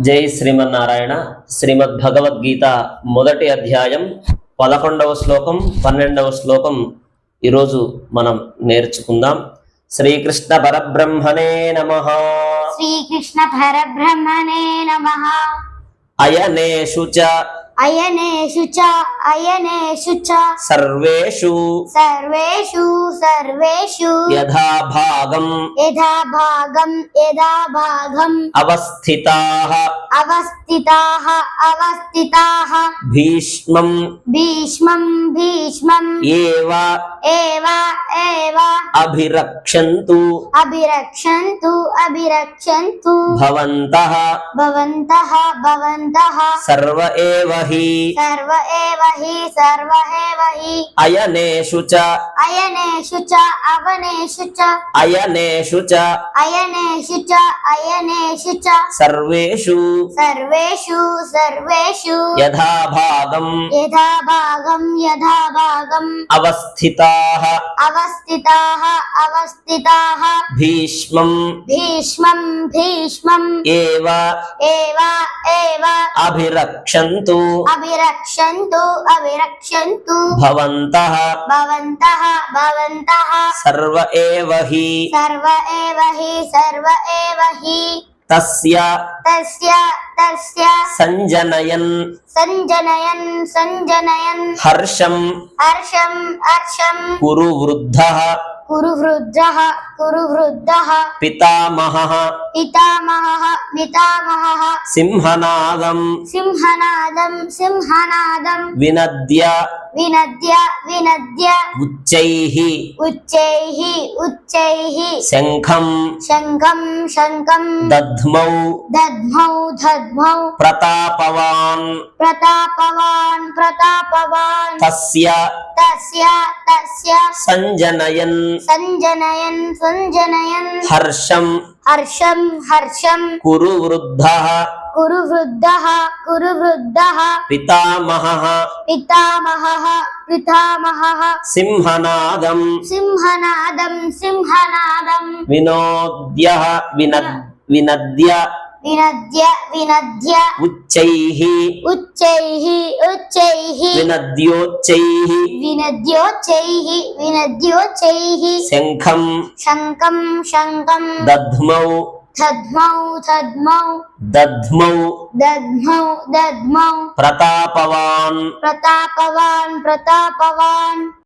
జై శ్రీమన్నారాయణ. శ్రీమద్ భగవద్గీత మొదటి అధ్యాయం పదకొండవ శ్లోకం పన్నెండవ శ్లోకం ఈరోజు మనం నేర్చుకుందాం. శ్రీకృష్ణ పరబ్రహ్మణే నమ. శ్రీకృష్ణ పరబ్రహ్మణే నమ. అయనేషు చ అయనేషు చ అయనేషు చ సర్వేషు సర్వేషు సర్వేషు. యథా భాగం. యథా భాగం యథా భాగం. అవస్థితాః. అవస్థితాః అవస్థితాః. భీష్మం. భీష్మం భీష్మం. ఏవ. ఏవ ఏవ. అభిరక్షంతు. అభిరక్షంతు అభిరక్షంతు. భవంతః. భవంతః భవంతః. సర్వ ఏవ హి సర్వ ఏవ హి సర్వ ఏవ హి అయనేషు చ అయనేషు చ అవనేషు చ అయనేషు చ అయనేషు చ అయనేషు చ సర్వేషు సర్వేషు సర్వేషు యథా భాగం యథా భాగం యథా భాగం అవస్థితాః అవస్థితాః అవస్థితాః భీష్మం భీష్మం భీష్మం ఏవ ఏవ ఏవ అభిరక్షन्तు అవిరక్షంతు అవిరక్షంతు భవంతః భవంతః భవంతః సర్వ ఏవ హి సర్వ ఏవ హి సర్వ ఏవ హి తస్య తస్య తస్య సంజనయన్ సంజనయన్ సంజనయన్ హర్షం హర్షం హర్షం కురు వృద్ధః కురు వృద్ధః కురు వృద్ధః పితామహः పితామహः పితామహः సింహనాదం సింహనాదం సింహనాదం వినద్య వినద్య వినద్య ఉచ్చైః ఉచ్చైః ఉచ్చైః శంఖం శంఖం శంఖం దధ్మౌ దద్మౌ దద్మౌ ప్రతాపవాన్ ప్రతాపవాన్ ప్రతాపవాన్ తస్య తస్య తస్య సంజనయన్ సంజనయన్ సంజనయన్ హర్షం హర్షం హర్షం కురు వృద్ధః కురు వృద్ధః కురు వృద్ధః పితామహः పితామహः పితామహः సింహనాదం సింహనాదం సింహనాదం వినోద్య వినద్ వినద్య వినద్య వినద్య. ఉచ్చైః. ఉచ్చైః ఉచ్చైః. వినద్యోచ్చైః. వినద్యోచ్చైః వినద్యోచ్చైః. శంఖం. శంఖం శంఖం. దధ్మౌ. దద్మౌ దద్మౌ దధ్మౌ. దద్మౌ దద్మౌ ప్రతాపవాన్. ప్రతాపవాన్ ప్రతాపవాన్.